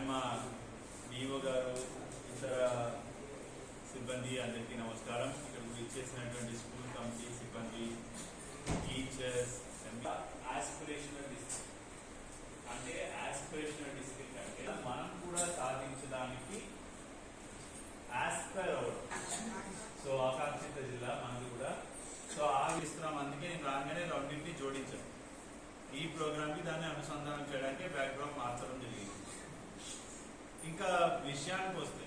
And మా DO గారు ఇతర సిబ్బంది అందరికీ నమస్కారం. ఇక్కడ ఇచ్చేసినటువంటి స్కూల్ కమిటీ సిబ్బంది టీచర్స్ ఆస్పిరేషనల్ డిస్ట్రిక్ట్ అంటే ఆస్పిరేషనల్ డిస్ట్రిక్ట్ అంటే మనం కూడా సాధించడానికి ఆస్పైర్ అవ్వడం. సో ఆకాంక్షిత జిల్లా మనది కూడా. సో ఆగిస్తున్నాం. అందుకే నేను రాగానే రెండింటిని జోడించాను. ఈ ప్రోగ్రామ్కి దాన్ని అనుసంధానం చేయడానికి బ్యాక్గ్రౌండ్ ఇంకా విషయానికి వస్తే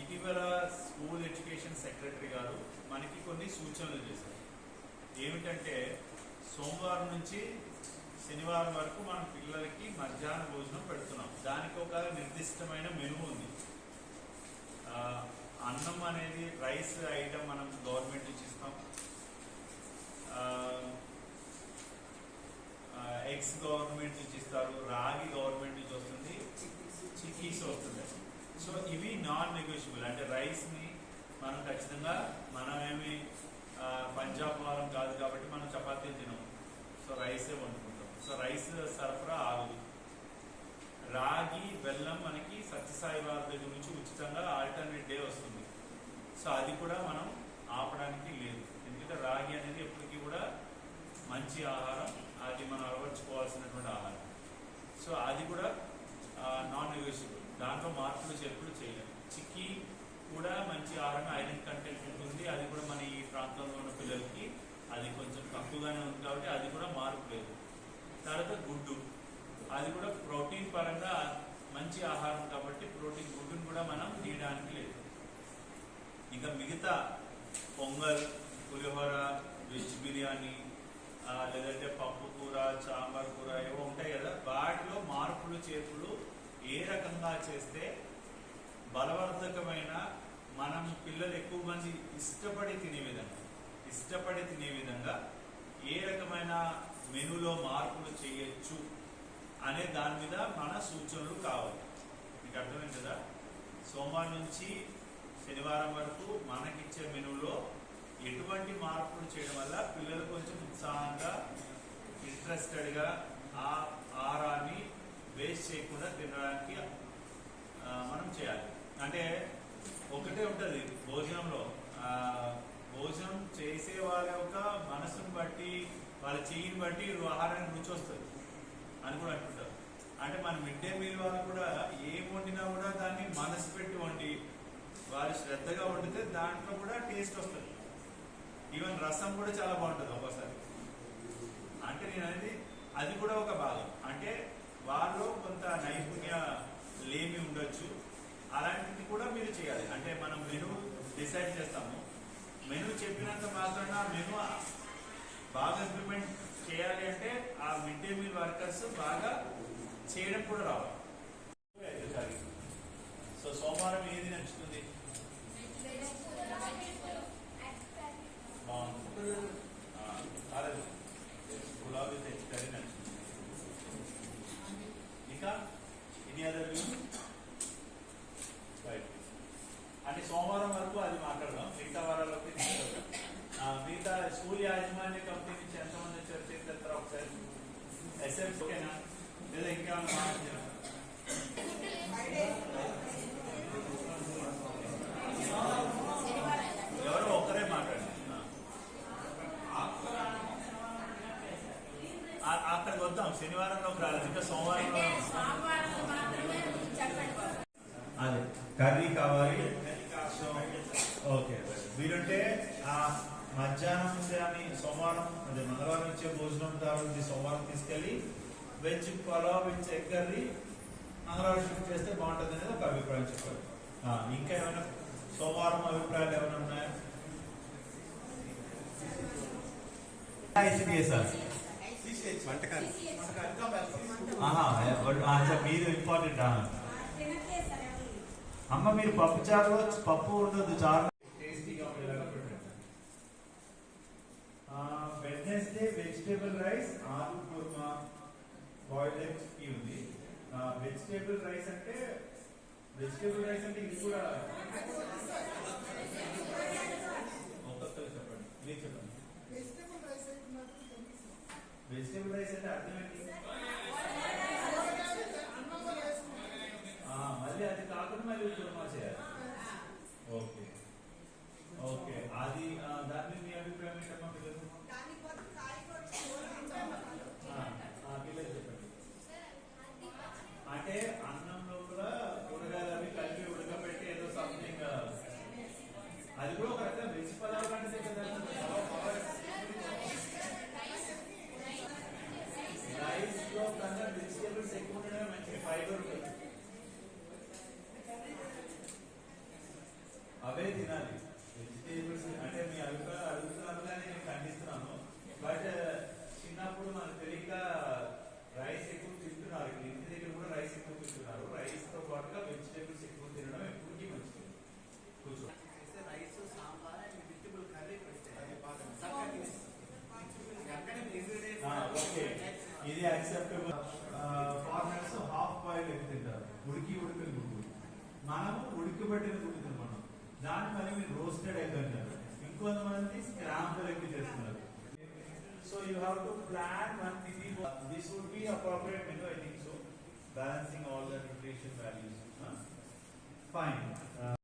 ఇటీవల స్కూల్ ఎడ్యుకేషన్ సెక్రటరీ గారు మనకి కొన్ని సూచనలు చేశారు. ఏమిటంటే సోమవారం నుంచి శనివారం వరకు మన పిల్లలకి మధ్యాహ్న భోజనం పెడుతున్నాం. దానికి ఒక నిర్దిష్టమైన మెను ఉంది. అన్నం అనేది రైస్ ఐటమ్ మనం గవర్నమెంట్ నుంచి ఇస్తాం. ఎగ్స్ గవర్నమెంట్ నుంచి ఇస్తారు. రాగి గవర్నమెంట్ నుంచి వస్తుంది. చిక్కీస్ వస్తుంది సో ఇవి నాన్ నెగోషియబుల్ అంటే రైస్ని మనం ఖచ్చితంగా మనమేమి పంజాబ్ వాళ్ళం కాదు కాబట్టి మనం చపాతీలు తినము. సో రైసే వండుకుంటాం. సో రైస్ సరఫరా ఆగదు. రాగి బెల్లం మనకి సత్యసాయి వారి దగ్గర నుంచి ఉచితంగా ఆల్టర్నేట్ డే వస్తుంది. సో అది కూడా మనం ఆపడానికి లేదు. ఎందుకంటే రాగి అనేది ఎప్పటికీ కూడా మంచి ఆహారం. అది మనం అలవర్చుకోవాల్సినటువంటి ఆహారం. సో అది కూడా నాన్ నెగోషియబుల్ దాంట్లో మార్పులు చేర్పులు చేయలేము. చిక్కీ కూడా మంచి ఆహారం ఐరన్ కంటెంట్ ఉంటుంది. అది కూడా మన ఈ ప్రాంతంలో ఉన్న పిల్లలకి అది కొంచెం తక్కువగానే ఉంది కాబట్టి అది కూడా మార్పు లేదు. తర్వాత గుడ్డు. అది కూడా ప్రోటీన్ పరంగా మంచి ఆహారం కాబట్టి ప్రోటీన్ గుడ్డును కూడా మనం తీయడానికి లేదు. ఇంకా మిగతా పొంగల్ పులిహోర వెజ్ బిర్యానీ లేదంటే పప్పు కూర సాంబార్ కూర ఏవో ఉంటాయి కదా. వాటిలో మార్పులు చేర్పులు ఏ రకంగా చేస్తే బలవర్ధకమైన మనం పిల్లలు ఎక్కువ మంది ఇష్టపడి తినే విధంగా ఇష్టపడి తినే విధంగా ఏ రకమైన మెనులో మార్పులు చేయొచ్చు అనే దాని మీద మన సూచనలు కావాలి మీకు అర్థమైంది కదా? సోమవారం నుంచి శనివారం వరకు మనకిచ్చే మెనులో ఎటువంటి మార్పులు చేయడం వల్ల పిల్లలు కొంచెం ఉత్సాహంగా ఇంట్రెస్టెడ్గా ఆ ఆరాన్ని వేస్ట్ చేయకుండా తినడానికి మనం చేయాలి. అంటే ఒకటే ఉంటుంది భోజనంలో. భోజనం చేసే వాళ్ళ యొక్క మనసును బట్టి వాళ్ళ చెయ్యిని బట్టి ఆహారానికి రుచి వస్తుంది అని కూడా అంటుంటారు. అంటే మన మిడ్ డే మీల్ వాళ్ళు కూడా ఏం వండినా కూడా దాన్ని మనసు పెట్టి వండి వారు శ్రద్ధగా వండితే దాంట్లో కూడా టేస్ట్ వస్తుంది. ఈవెన్ రసం కూడా చాలా బాగుంటుంది ఒక్కోసారి. అంటే నేను అనేది అది కూడా ఒక భాగం. అంటే వారిలో కొంత నైపుణ్య లేమి ఉండొచ్చు. అలాంటిది కూడా మీరు చేయాలి. అంటే మనం మెను డిసైడ్ చేస్తాము. మెను చెప్పినంత మాత్రాన మెను బాగా ఇంప్లిమెంట్ చేయాలి అంటే ఆ మిడ్ డే మీల్ వర్కర్స్ బాగా చేయడం కూడా రావాలి. సో సోమవారం ఏది నచ్చుతుంది అంటే సోమవారం వరకు అది మాట్లాడదాం. మిగతా వారాలకి మిగతా స్కూల్ యాజమాన్య కంపెనీ నుంచి ఎంతమంది వచ్చారు చేస్తారు ఒకసారి ఎస్ఎఫ్ ఓకేనా లేదా ఇంకా ఎవరో ఒక్కరే మాట్లాడండి. అక్కడికి వద్దాం. శనివారంలో రాలేదు. ఇంకా సోమవారంలో అదే కర్రీ కావాలి. ఓకే. వీరుంటే ఆ మధ్యాహ్నం దాన్ని సోమవారం అదే మంగళవారం ఇచ్చే భోజనం దాని సోమవారం తీసుకెళ్ళి veg pulao with egg curry మంగళవారం షిఫ్ట్ చేస్తే బాగుంటుంది అనేది ఒక అభిప్రాయం చెప్పారు ఆ, ఇంకా ఏమైనా సోమవారం అభిప్రాయాలు ఏమైనా ఉన్నాయా? వంటకాలు మీరు ఇంపార్టెంట్ అమ్మ మీరు పప్పు చారులో పప్పు ఉండదు చారు. టేస్టీగా ఉండేలాగా పెట్టండి. వెడ్నెస్డే వెజిటేబుల్ రైస్ ఆలు కుర్మా బాయిల్డ్ ఎగ్స్ ఇవి ఉంది. వెజిటేబుల్ రైస్ అంటే వెజిటేబుల్ రైస్ అంటే ఇది కూడా ఒక్కొక్కరు చెప్పండి. మీరు చెప్పండి. వెజిటేబుల్ రైస్ అంటే అర్థం ఏంటి కాకుండా మళ్ళీ ఉప్మా చేయాలి ఓకే ఓకే అది ఆ, దాని మీద మీ అభిప్రాయం ఏంటమ్మా పిల్లలు ఆ, ఆ, పిల్లలు చెప్పండి అంటే అన్నంలో కూడా కూరగాయలు అవి కలిపి ఉడకబెట్టి ఏదో సంథింగ్ అది కూడా ఒక రకంగా వెజ్ పదార్థం అంటే కదా రైస్లో కన్నా వెజిటేబుల్స్ ఎక్కువ ఉండడమే మంచి ఫైబర్ ఉంటుంది అవే తినాలి వెజిటేబుల్స్ అంటే మీ అభిప్రాయం అడుగుతున్నారు కానీ నేను ఖండిస్తున్నాను బట్ చిన్నప్పుడు మనకు తెలియక రైస్ ఎక్కువ తింటున్నారు ఇక్కడ ఇంటి దగ్గర కూడా రైస్ ఎక్కువ తింటున్నారు రైస్తో పాటుగా వెజిటేబుల్స్ ఎక్కువ తినడం ఎప్పటికీ మంచిది కూర్చో rice sambar and vegetable curry పెడితే చక్కటి ఎక్కడ ఇంగ్రీడియంట్స్ ఓకే ఇది acceptable farmers half boil egg తింటారు. ఉడికి ఉడికిన గుడ్డు. మనము ఉడకబెట్టిన గుడ్డు తినమన్నాం. దాని పని మీరు రోస్టెడ్ ఎగ్ అంటారు. ఇంకొంతమంది స్క్రాంబుల్ ఎగ్ చేస్తున్నారు. So you have to plan one thing this would be appropriate menu I think so balancing all the nutrition values fine